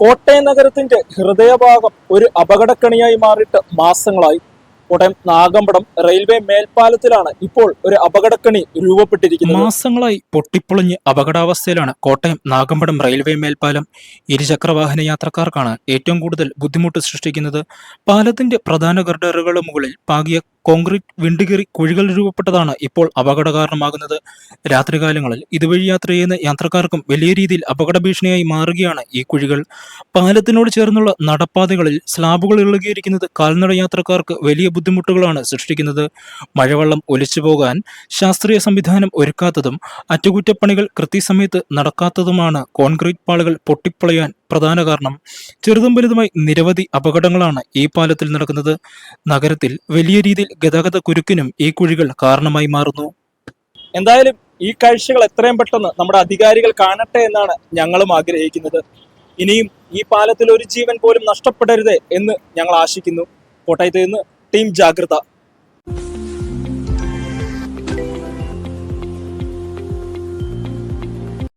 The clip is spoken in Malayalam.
കോട്ടയം നഗരത്തിന്റെ ഹൃദയഭാഗം ഒരു അപകടക്കണിയായി മാറിയിട്ട് മാസങ്ങളായി. കോട്ടയം നാഗമ്പടം റെയിൽവേ മേൽപ്പാലത്തിലാണ് ഇപ്പോൾ ഒരു അപകടക്കണി രൂപപ്പെട്ടിരിക്കുന്നത്. മാസങ്ങളായി പൊട്ടിപ്പൊളിഞ്ഞ് അപകടാവസ്ഥയിലാണ് കോട്ടയം നാഗമ്പടം റെയിൽവേ മേൽപ്പാലം. ഇരുചക്രവാഹന യാത്രക്കാർക്കാണ് ഏറ്റവും കൂടുതൽ ബുദ്ധിമുട്ട് സൃഷ്ടിക്കുന്നത്. പാലത്തിന്റെ പ്രധാന ഗർഡറുകളുടെ മുകളിൽ പാകിയ കോൺക്രീറ്റ് വിണ്ടുകീറി കുഴികൾ രൂപപ്പെട്ടതാണ് ഇപ്പോൾ അപകട കാരണമാകുന്നത് രാത്രികാലങ്ങളിൽ ഇതുവഴി യാത്ര ചെയ്യുന്ന യാത്രക്കാർക്കും വലിയ രീതിയിൽ അപകട ഭീഷണിയായി മാറുകയാണ് ഈ കുഴികൾ. പാലത്തിനോട് ചേർന്നുള്ള നടപ്പാതകളിൽ സ്ലാബുകൾ ഇളകിയിരിക്കുന്നത് കാൽനട യാത്രക്കാർക്ക് വലിയ ബുദ്ധിമുട്ടുകളാണ് സൃഷ്ടിക്കുന്നത്. മഴവെള്ളം ഒലിച്ചു പോകാൻ ശാസ്ത്രീയ സംവിധാനം ഒരുക്കാത്തതും അറ്റകുറ്റപ്പണികൾ കൃത്യസമയത്ത് നടക്കാത്തതുമാണ് കോൺക്രീറ്റ് പാളുകൾ പൊട്ടിപ്പൊളിയാൻ പ്രധാന കാരണം ചെറുതും വലുതുമായി നിരവധി അപകടങ്ങളാണ് ഈ പാലത്തിൽ നടക്കുന്നത്. നഗരത്തിൽ വലിയ രീതിയിൽ ഗതാഗത കുരുക്കിനും ഈ കുഴികൾ കാരണമായി മാറുന്നു. എന്തായാലും ഈ കാഴ്ചകൾ എത്രയും പെട്ടെന്ന് നമ്മുടെ അധികാരികൾ കാണട്ടെ എന്നാണ് ഞങ്ങളും ആഗ്രഹിക്കുന്നത്. ഇനിയും ഈ പാലത്തിൽ ഒരു ജീവൻ പോലും നഷ്ടപ്പെടരുത് എന്ന് ഞങ്ങൾ ആശിക്കുന്നു. കോട്ടയത്ത് നിന്ന് ടീം ജാഗ്രത.